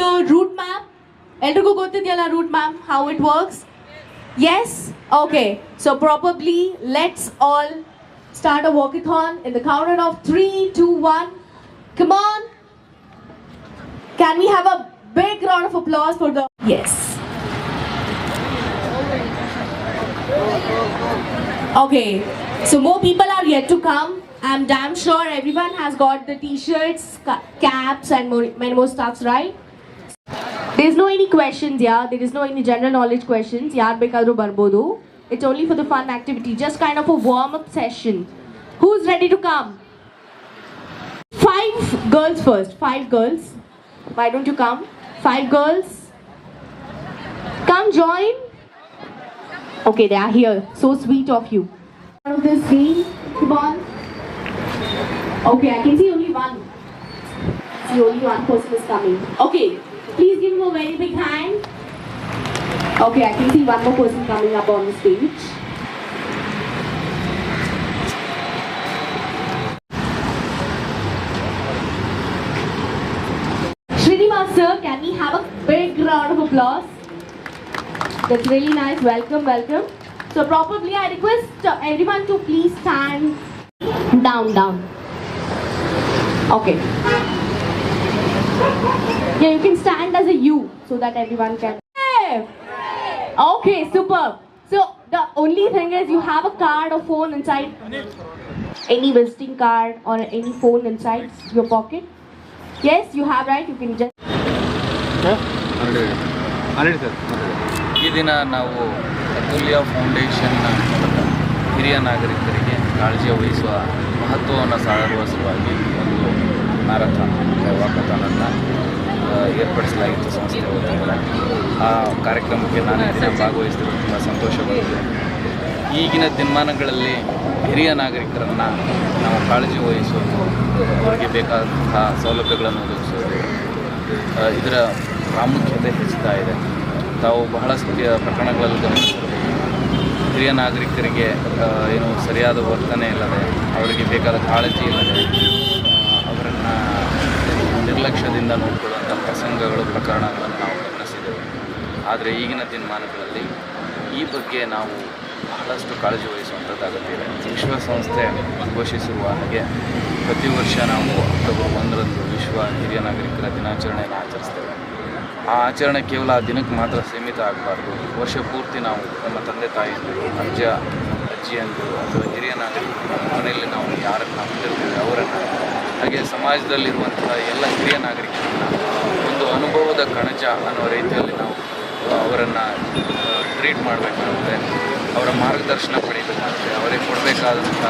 the route map? ಎಲ್ರಿಗೂ ಗೊತ್ತಿದೆಯಲ್ಲ route ma'am how it works yes okay so probably let's all start a walkathon in the count of three two one come on can we have a big round of applause for the S Okay, so more people are yet to come. I'm damn sure everyone has got the t-shirts, ca- caps, and more, many more stuffs, right? There's no any questions, yeah. There is no any general knowledge questions. Yar Bekadru Barbodo. It's only for the fun activity, just kind of a warm-up session. Who's ready to come? Five girls first. Five girls. Why don't you come? Five girls. Come join. Okay, they are here. So sweet of you. Out of this game. Come on. Okay, I can see only one. See, only one person is coming. Okay please give him a very big hand. Okay, I can see one more person coming up on the stage. Srinivas sir, can we have a big round of applause? That's really nice. Welcome, welcome. So probably I request everyone to please stand down, down. Okay. Yeah, you can stand as a U so that everyone can. Okay, super. So the only thing is you have a card or phone inside. Any visiting card or any phone inside your pocket. Yes, you have right. You can just. ಈ ದಿನ ನಾವು ಅತುಲ್ಯ foundation ಹಿರಿಯ ನಾಗರಿಕರಿಗೆ ಕಾಳಜಿ ವಹಿಸುವ ಮಹತ್ವವನ್ನು ಸಾರುವ ಸಲುವಾಗಿ ಒಂದು ಮ್ಯಾರಥಾನ್ ವಾಕಥಾನನ್ನು ಏರ್ಪಡಿಸಲಾಗಿತ್ತು ಸಂಸ್ಥೆ ವತಿಯಿಂದ. ಆ ಕಾರ್ಯಕ್ರಮಕ್ಕೆ ನಾನು ದಿನ ಭಾಗವಹಿಸಿದ್ರು ತುಂಬ ಸಂತೋಷವಾಗಿದೆ ಈಗಿನ ದಿನಮಾನಗಳಲ್ಲಿ ಹಿರಿಯ ನಾಗರಿಕರನ್ನು ನಾವು ಕಾಳಜಿ ವಹಿಸೋದು, ಅವರಿಗೆ ಬೇಕಾದಂತಹ ಸೌಲಭ್ಯಗಳನ್ನು ಒದಗಿಸೋದು ಇದರ ಪ್ರಾಮುಖ್ಯತೆ ಹೆಚ್ಚುತ್ತಾ ಇದೆ. ತಾವು ಬಹಳಷ್ಟು ಪ್ರಕರಣಗಳಲ್ಲಿ ಗಮನಿಸಿರ್ಬೋದು. ಹಿರಿಯ ನಾಗರಿಕರಿಗೆ ಏನು ಸರಿಯಾದ ವರ್ತನೆ ಇಲ್ಲದೆ, ಅವರಿಗೆ ಬೇಕಾದ ಕಾಳಜಿ ಇಲ್ಲದೆ ನಿರ್ಲಕ್ಷ್ಯದಿಂದ ನೋಡಿಕೊಳ್ಳುವಂಥ ಪ್ರಸಂಗಗಳು ಪ್ರಕರಣಗಳನ್ನು ನಾವು ಗಮನಿಸಿದ್ದೇವೆ ಆದರೆ ಈಗಿನ ದಿನಮಾನಗಳಲ್ಲಿ ಈ ಬಗ್ಗೆ ನಾವು ಬಹಳಷ್ಟು ಕಾಳಜಿ ವಹಿಸುವಂಥದ್ದು ಅಗತ್ಯ ವಿಶ್ವಸಂಸ್ಥೆ ಘೋಷಿಸಿರುವ ಹಾಗೆ ಪ್ರತಿ ವರ್ಷ ನಾವು ಅಕ್ಟೋಬರ್ ಒಂದರಂದು ವಿಶ್ವ ಹಿರಿಯ ನಾಗರಿಕರ ದಿನಾಚರಣೆಯನ್ನು ಆಚರಿಸ್ತೇವೆ. ಆ ಆಚರಣೆ ಕೇವಲ ಆ ದಿನಕ್ಕೆ ಮಾತ್ರ ಸೀಮಿತ ಆಗಬಾರ್ದು. ವರ್ಷ ಪೂರ್ತಿ ನಾವು ನಮ್ಮ ತಂದೆ ತಾಯಿ ಅಜ್ಜ, ಅಜ್ಜಿಯಂದಿರು ಅಥವಾ ಹಿರಿಯ ನಾಗರಿಕರು ಮನೆಯಲ್ಲಿ ನಾವು ಯಾರನ್ನು ಹೊಂದಿರ್ತೇವೆ ಅವರನ್ನು ಹಾಗೆ ಸಮಾಜದಲ್ಲಿರುವಂತಹ ಎಲ್ಲ ಹಿರಿಯ ನಾಗರಿಕರನ್ನು ಒಂದು ಅನುಭವದ ಕಣಜ ಅನ್ನೋ ರೀತಿಯಲ್ಲಿ ನಾವು ಅವರನ್ನು ಟ್ರೀಟ್ ಮಾಡಬೇಕಾಗುತ್ತೆ. ಅವರ ಮಾರ್ಗದರ್ಶನ ಪಡಿಬೇಕಾಗುತ್ತೆ. ಅವರಿಗೆ ಕೊಡಬೇಕಾದಂಥ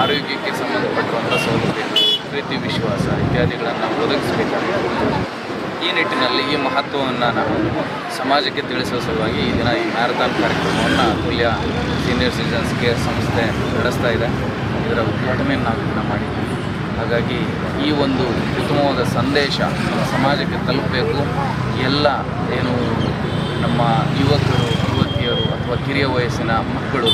ಆರೋಗ್ಯಕ್ಕೆ ಸಂಬಂಧಪಟ್ಟಿರುವಂಥ ಸೌಲಭ್ಯ ಪ್ರೀತಿ, ವಿಶ್ವಾಸ ಇತ್ಯಾದಿಗಳನ್ನು ಒದಗಿಸಬೇಕಾಗುತ್ತೆ. ಈ ನಿಟ್ಟಿನಲ್ಲಿ ಈ ಮಹತ್ವವನ್ನು ನಾವು ಸಮಾಜಕ್ಕೆ ತಿಳಿಸುವ ಸಲುವಾಗಿ ಈ ದಿನ ಈ ಮ್ಯಾರಥಾನ್ ಕಾರ್ಯಕ್ರಮವನ್ನು ಅತುಲ್ಯ ಸೀನಿಯರ್ ಸಿಟಿಸನ್ಸ್ ಕೇರ್ ಸಂಸ್ಥೆ ನಡೆಸ್ತಾ ಇದೆ. ಇದರ ಉದ್ಘಾಟನೆಯನ್ನು ನಾವು ಮಾಡಿದ್ದೀವಿ. ಹಾಗಾಗಿ ಈ ಒಂದು ಉತ್ತಮವಾದ ಸಂದೇಶ ನಮ್ಮ ಸಮಾಜಕ್ಕೆ ತಲುಪಬೇಕು. ಎಲ್ಲ ಏನು ನಮ್ಮ ಯುವಕರು, ಯುವತಿಯರು ಅಥವಾ ಕಿರಿಯ ವಯಸ್ಸಿನ ಮಕ್ಕಳು,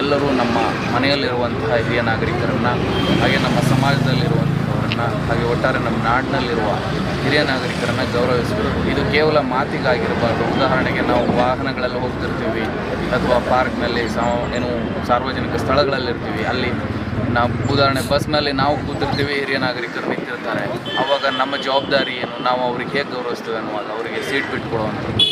ಎಲ್ಲರೂ ನಮ್ಮ ಮನೆಯಲ್ಲಿರುವಂತಹ ಹಿರಿಯ ನಾಗರಿಕರನ್ನು, ಹಾಗೆ ನಮ್ಮ ಸಮಾಜದಲ್ಲಿರುವಂಥವರನ್ನು ಹಾಗೆ ಒಟ್ಟಾರೆ ನಮ್ಮ ನಾಡಿನಲ್ಲಿರುವ ಹಿರಿಯ ನಾಗರಿಕರನ್ನು ಗೌರವಿಸಬೇಕು. ಇದು ಕೇವಲ ಮಾತಿಗಾಗಿರಬಾರ್ದು. ಉದಾಹರಣೆಗೆ ನಾವು ವಾಹನಗಳಲ್ಲಿ ಹೋಗ್ತಿರ್ತೀವಿ, ಅಥವಾ ಪಾರ್ಕ್ನಲ್ಲಿ ಸಾ ಏನು ಸಾರ್ವಜನಿಕ ಸ್ಥಳಗಳಲ್ಲಿರ್ತೀವಿ, ಅಲ್ಲಿ ನಾವು ಉದಾಹರಣೆ ಬಸ್ನಲ್ಲಿ ನಾವು ಕೂತಿರ್ತೀವಿ, ಹಿರಿಯ ನಾಗರಿಕರು ನಿಂತಿರ್ತಾರೆ. ಆವಾಗ ನಮ್ಮ ಜವಾಬ್ದಾರಿ ಏನು? ನಾವು ಅವ್ರಿಗೆ ಹೇಗೆ ಗೌರವಿಸ್ತೇವೆ ಅನ್ನುವಾಗ ಅವರಿಗೆ ಸೀಟ್ ಬಿಟ್ಕೊಡುವಂಥದ್ದು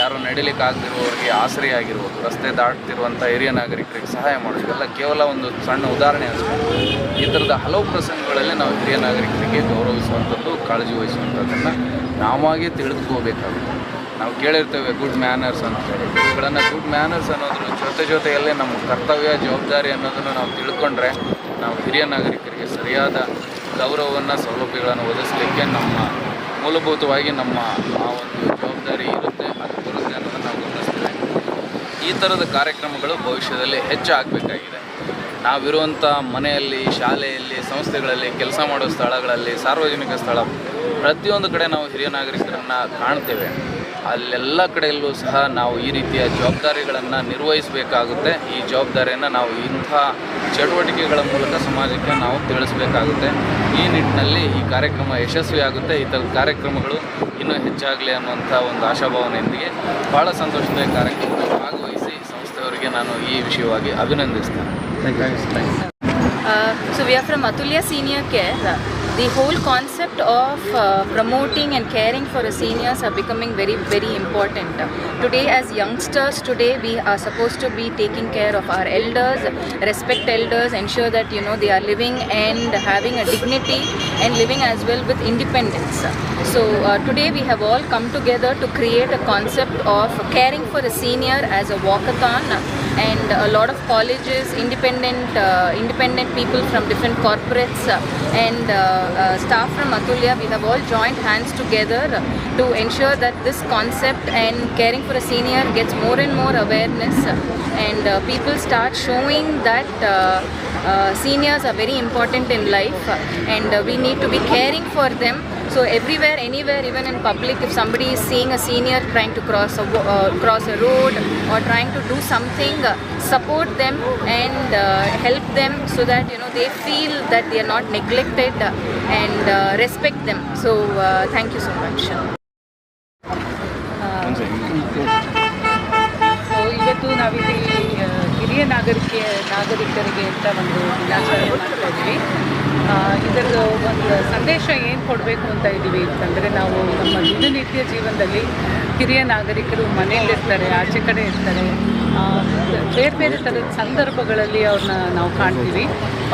ಯಾರು ನಡಿಲಿಕ್ಕೆ ಆಗದಿರುವವರಿಗೆ ಆಸರೆ ಆಗಿರ್ಬೋದು ರಸ್ತೆ ದಾಟ್ತಿರುವಂಥ ಹಿರಿಯ ನಾಗರಿಕರಿಗೆ ಸಹಾಯ ಮಾಡೋದು. ಇವೆಲ್ಲ ಕೇವಲ ಒಂದು ಸಣ್ಣ ಉದಾಹರಣೆ ಅಷ್ಟೇ. ಈ ಥರದ ಹಲವು ಪ್ರಸಂಗಗಳಲ್ಲಿ ನಾವು ಹಿರಿಯ ನಾಗರಿಕರಿಗೆ ಗೌರವಿಸುವಂಥದ್ದು, ಕಾಳಜಿ ವಹಿಸುವಂಥದ್ದನ್ನು ನಾವಾಗೇ ತಿಳಿದುಕೋಬೇಕಾಗುತ್ತೆ. ನಾವು ಕೇಳಿರ್ತೇವೆ ಗುಡ್ ಮ್ಯಾನರ್ಸ್ ಅಂತ ಇವುಗಳನ್ನು ಗುಡ್ ಮ್ಯಾನರ್ಸ್ ಅನ್ನೋದ್ರ ಜೊತೆ ಜೊತೆಯಲ್ಲೇ ನಮ್ಮ ಕರ್ತವ್ಯ, ಜವಾಬ್ದಾರಿ ಅನ್ನೋದನ್ನು ನಾವು ತಿಳ್ಕೊಂಡ್ರೆ ನಾವು ಹಿರಿಯ ನಾಗರಿಕರಿಗೆ ಸರಿಯಾದ ಗೌರವವನ್ನು, ಸೌಲಭ್ಯಗಳನ್ನು ಒದಗಿಸಲಿಕ್ಕೆ ನಮ್ಮ ಮೂಲಭೂತವಾಗಿ ನಮ್ಮ ಆ ಒಂದು ಜವಾಬ್ದಾರಿ ಇರುತ್ತೆ, ಅದು ಬರುತ್ತೆ ಅನ್ನೋದನ್ನು ನಾವು ಗಮನಿಸ್ತೇವೆ. ಈ ಥರದ ಕಾರ್ಯಕ್ರಮಗಳು ಭವಿಷ್ಯದಲ್ಲಿ ಹೆಚ್ಚು ಆಗಬೇಕಾಗಿದೆ. ನಾವಿರುವಂಥ ಮನೆಯಲ್ಲಿ, ಶಾಲೆಯಲ್ಲಿ, ಸಂಸ್ಥೆಗಳಲ್ಲಿ, ಕೆಲಸ ಮಾಡೋ ಸ್ಥಳಗಳಲ್ಲಿ, ಸಾರ್ವಜನಿಕ ಸ್ಥಳ, ಪ್ರತಿಯೊಂದು ಕಡೆ ನಾವು ಹಿರಿಯ ನಾಗರಿಕರನ್ನು ಕಾಣ್ತೇವೆ. ಅಲ್ಲೆಲ್ಲ ಕಡೆಯಲ್ಲೂ ಸಹ ನಾವು ಈ ರೀತಿಯ ಜವಾಬ್ದಾರಿಗಳನ್ನು ನಿರ್ವಹಿಸಬೇಕಾಗುತ್ತೆ. ಈ ಜವಾಬ್ದಾರಿಯನ್ನು ನಾವು ಇಂಥ ಚಟುವಟಿಕೆಗಳ ಮೂಲಕ ಸಮಾಜಕ್ಕೆ ನಾವು ತಿಳಿಸಬೇಕಾಗುತ್ತೆ. ಈ ನಿಟ್ಟಿನಲ್ಲಿ ಈ ಕಾರ್ಯಕ್ರಮ ಯಶಸ್ವಿಯಾಗುತ್ತೆ. ಈ ಥರದ ಕಾರ್ಯಕ್ರಮಗಳು ಇನ್ನೂ ಹೆಚ್ಚಾಗಲಿ ಅನ್ನುವಂಥ ಒಂದು ಆಶಾಭಾವನೆಯೊಂದಿಗೆ ಭಾಳ ಸಂತೋಷದ ಈ ಕಾರ್ಯಕ್ರಮದಲ್ಲಿ ಭಾಗವಹಿಸಿ ಸಂಸ್ಥೆಯವರಿಗೆ ನಾನು ಈ ವಿಷಯವಾಗಿ ಅಭಿನಂದಿಸ್ತೇನೆ. So we are from Atulya senior Senior the whole whole of uh, promoting and caring for the seniors are becoming very, very important. Today, as youngsters, today we are supposed to be taking care of our elders, respect elders, ensure that you know they are living and having a dignity and living as well with independence. So uh, today we have all come together to create a concept of caring for a senior as a walkathon and a lot of colleges, independent, uh, independent people from different corporates uh, and uh, uh, staff from Atulya, we have all joined hands together to ensure that this concept and caring for a senior gets more and more awareness. And uh, people start showing that seniors are very important in life and we need to be caring for them. So everywhere, anywhere, even in public, if somebody is seeing a senior trying to cross a uh, cross a road or trying to do something, uh, support them and uh, help them so that you know they feel that they are not neglected uh, and uh, respect them. So uh, thank you so much. So ಇವತ್ತು ನಾವಿಲ್ಲಿ ಹಿರಿಯ ನಾಗರಿಕೆ ನಾಗರಿಕರಿಗೆ ಅಂತ ಒಂದು ದಿನಾಚರಣೆ ಮಾಡ್ತಾ ಇದ್ದೀವಿ ಆ, ಇದರ ಒಂದು ಸಂದೇಶ ಏನು ಕೊಡಬೇಕು ಅಂತ ಇದ್ದೀವಿ ಅಂತಂದರೆ ನಾವು ನಮ್ಮ ದಿನನಿತ್ಯ ಜೀವನದಲ್ಲಿ ಹಿರಿಯ ನಾಗರಿಕರು ಮನೆಯಲ್ಲಿರ್ತಾರೆ ಆಚೆ ಕಡೆ ಇರ್ತಾರೆ. ಬೇರೆ ಬೇರೆ ಥರದ ಸಂದರ್ಭಗಳಲ್ಲಿ ಅವ್ರನ್ನ ನಾವು ಕಾಣ್ತೀವಿ.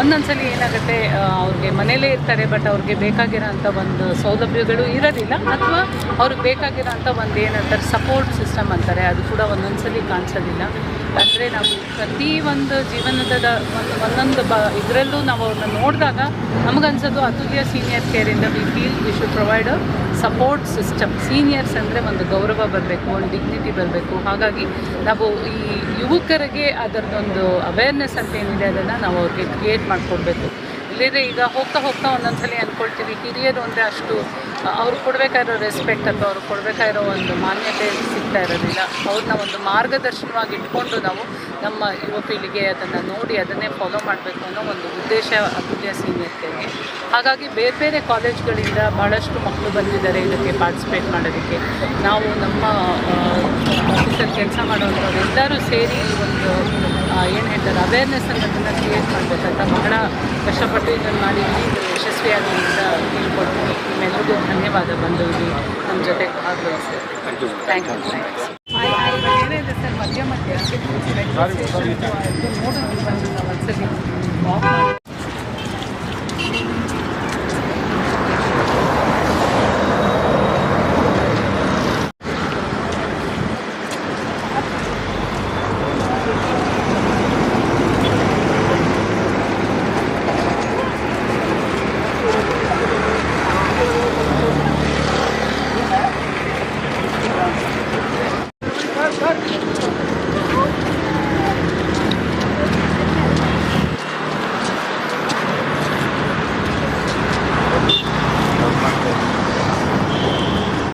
ಒಂದೊಂದ್ಸಲಿ ಏನಾಗುತ್ತೆ ಅವ್ರಿಗೆ ಮನೆಯಲ್ಲೇ ಇರ್ತಾರೆ ಬಟ್ ಅವ್ರಿಗೆ ಬೇಕಾಗಿರೋಂಥ ಒಂದು ಸೌಲಭ್ಯಗಳು ಇರೋದಿಲ್ಲ ಅಥವಾ ಅವ್ರಿಗೆ ಬೇಕಾಗಿರೋಂಥ ಒಂದು ಏನಂತಾರೆ ಸಪೋರ್ಟ್ ಸಿಸ್ಟಮ್ ಅಂತಾರೆ ಅದು ಕೂಡ ಒಂದೊಂದ್ಸಲಿ ಕಾಣಿಸೋದಿಲ್ಲ. ಅಂದರೆ ನಾವು ಪ್ರತಿ ಒಂದು ಜೀವನದ ಒಂದು ಒಂದೊಂದು ಬ, ಇದರಲ್ಲೂ ನಾವು ಅವ್ರನ್ನ ನೋಡಿದಾಗ ನಮಗನ್ಸೋದು Atulya senior ಕೇರಿಂದ we feel we should provide support system seniors ಅಂದರೆ ಒಂದು ಗೌರವ ಬರಬೇಕು, ಒಂದು ಡಿಗ್ನಿಟಿ ಬರಬೇಕು. ಹಾಗಾಗಿ ನಾವು ಈ ಯುವಕರಿಗೆ ಅದರದ್ದೊಂದು ಅವೇರ್ನೆಸ್ ಅಂತ ಏನಿದೆ ಅದನ್ನು ನಾವು ಅವ್ರಿಗೆ ಕ್ರಿಯೇಟ್ ಮಾಡಿಕೊಡ್ಬೇಕು. ಇಲ್ಲದ್ರೆ ಈಗ ಹೋಗ್ತಾ ಹೋಗ್ತಾ ಒಂದೊಂದ್ಸಲಿ ಅಂದ್ಕೊಳ್ತೀವಿ ಹಿರಿಯರು ಅಂದರೆ ಅಷ್ಟು, ಅವ್ರು ಕೊಡಬೇಕಾಗಿರೋ ರೆಸ್ಪೆಕ್ಟ್ ಅಥವಾ ಅವ್ರು ಕೊಡಬೇಕಾಗಿರೋ ಒಂದು ಮಾನ್ಯತೆ ಸಿಗ್ತಾ ಇರೋದಿಲ್ಲ. ಅವ್ರನ್ನ ಒಂದು ಮಾರ್ಗದರ್ಶನವಾಗಿ ಇಟ್ಕೊಂಡು ನಾವು ನಮ್ಮ ಯುವ ಪೀಳಿಗೆ ಅದನ್ನು ನೋಡಿ ಅದನ್ನೇ ಫಾಲೋ ಮಾಡಬೇಕು ಅನ್ನೋ ಒಂದು ಉದ್ದೇಶ ಅತುಲ್ಯ ಸೀನಿಯರ್ ಕೇರ್ಗೆ ಹಾಗಾಗಿ ಬೇರೆ ಬೇರೆ ಕಾಲೇಜ್ಗಳಿಂದ ಭಾಳಷ್ಟು ಮಕ್ಕಳು ಬಂದಿದ್ದಾರೆ ಇದಕ್ಕೆ ಪಾರ್ಟಿಸಿಪೇಟ್ ಮಾಡೋದಕ್ಕೆ. ನಾವು ನಮ್ಮ ಆಫೀಸಲ್ಲಿ ಕೆಲಸ ಮಾಡೋಂಥವ್ರು ಎಲ್ಲರೂ ಸೇರಿ ಒಂದು ಏನು ಹೇಳ್ತಾರೆ? ಅವೇರ್ನೆಸ್ ಅನ್ನೋದನ್ನು ಕ್ರಿಯೇಟ್ ಮಾಡಬೇಕಂತ ಬಹಳ ಕಷ್ಟಪಟ್ಟು ಇದನ್ನು ಮಾಡಿ ಇದು ಯಶಸ್ವಿಯಾಗಲಿ ಅಂತ ಕೇಳ್ಕೊಡ್ತೀನಿ ನಿಮ್ಮೆಲ್ಲರಿಗೂ ಧನ್ಯವಾದ ಬಂದು ಇಲ್ಲಿ ನಮ್ಮ ಜೊತೆ ಭಾಗವಹಿಸಿ ಥ್ಯಾಂಕ್ ಯು ಏನಿದೆ ಸರ್ ಮಧ್ಯ ಮಧ್ಯ. ನೋಡೋದು ಬಂದು ಒಂದ್ಸಲಿ.